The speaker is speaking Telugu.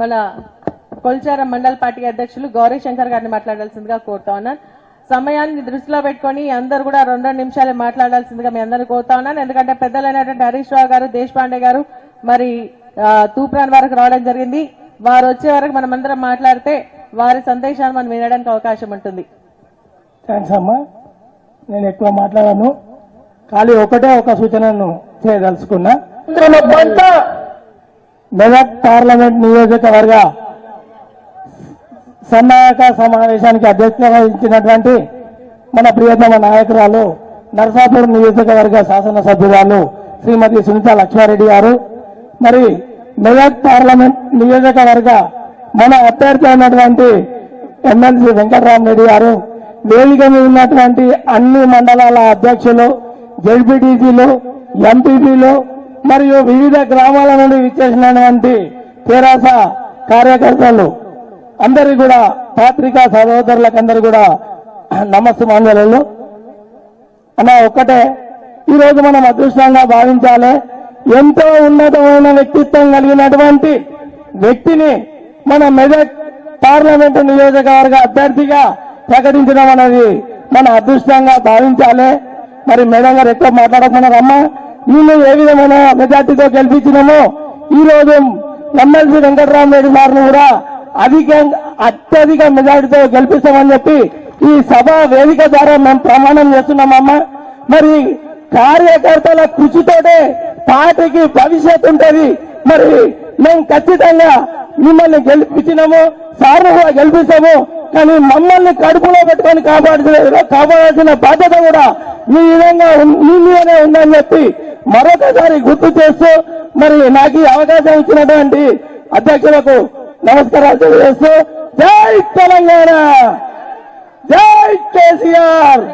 మన కొల్చారం మండల పార్టీ అధ్యక్షులు గౌరీ శంకర్ గారిని మాట్లాడాల్సిందిగా కోరుతా ఉన్నాను. సమయాన్ని దృష్టిలో పెట్టుకొని అందరు కూడా రెండు రెండు నిమిషాలు మాట్లాడాల్సిందిగా మీ అందరూ కోరుతా ఉన్నాను. ఎందుకంటే పెద్దలైనటువంటి హరీష్ రావు గారు దేశపాండే గారు మరి తూప్రాన్ వరకు రావడం జరిగింది. వారు వచ్చే వరకు మనం అందరం మాట్లాడితే వారి సందేశాన్ని మనం వినడానికి అవకాశం ఉంటుంది. థ్యాంక్స్ అమ్మా. నేను ఎక్కువ మాట్లాడాను. ఖాళీ ఒకటే ఒక సూచనను చేయదలుచుకున్నా. మెదక్ పార్లమెంట్ నియోజకవర్గ సన్నాయక సమావేశానికి అధ్యక్షత వహించినటువంటి మన ప్రియతమ నాయకురాలు నర్సాపూర్ నియోజకవర్గ శాసనసభ్యురాలు శ్రీమతి సునీత లక్ష్మారెడ్డి గారు. మరి మెదక్ పార్లమెంట్ నియోజకవర్గ మన అభ్యర్థి అయినటువంటి ఎమ్మెల్సీ వెంకటరామరెడ్డి గారు వేదిక మీద ఉన్నటువంటి అన్ని మండలాల అధ్యక్షులు జడ్పీటీసీలు ఎంపీపీలు మరియు వివిధ గ్రామాల నుండి విచ్చేసినటువంటి తెరాస కార్యకర్తలు. అందరి కూడా పాత్రికా సహోదరులకందరూ కూడా నమస్తే మాంజలు అన్న ఒక్కటే ఈరోజు మనం అదృష్టంగా భావించాలి. ఎంతో ఉన్నతమైన వ్యక్తిత్వం కలిగినటువంటి వ్యక్తిని మన మెదక్ పార్లమెంటు నియోజకవర్గ అభ్యర్థిగా ప్రకటించడం అనేది మన అదృష్టంగా భావించాలి. మరి మేడం గారు ఎక్కువ మాట్లాడకున్నారమ్మా వీళ్ళు ఏ విధమైన మెజార్టీతో గెలిపించినామో ఈ రోజు ఎమ్మెల్సీ వెంకటరామరెడ్డి గారిని కూడా అధిక అత్యధిక మెజార్టీతో గెలిపిస్తామని చెప్పి ఈ సభ వేదిక ద్వారా మేము ప్రమాణం చేస్తున్నామమ్మా. మరి కార్యకర్తల కృషితోటే పార్టీకి భవిష్యత్ ఉంటుంది. మరి మేము ఖచ్చితంగా మిమ్మల్ని గెలిపించినాము సార్లు కూడా గెలిపిస్తాము కానీ మమ్మల్ని కడుపులో పెట్టుకొని కాపాడాల్సిన కాపాడాల్సిన బాధ్యత కూడా మీ విధంగా మీ మీదనే ఉందని చెప్పి మరొకసారి గుర్తు చేస్తూ మరి నాకు ఈ అవకాశం ఇచ్చినటువంటి అధ్యక్షులకు నమస్కారాలు తెలియజేస్తూ జై తెలంగాణ! జై కేసీఆర్!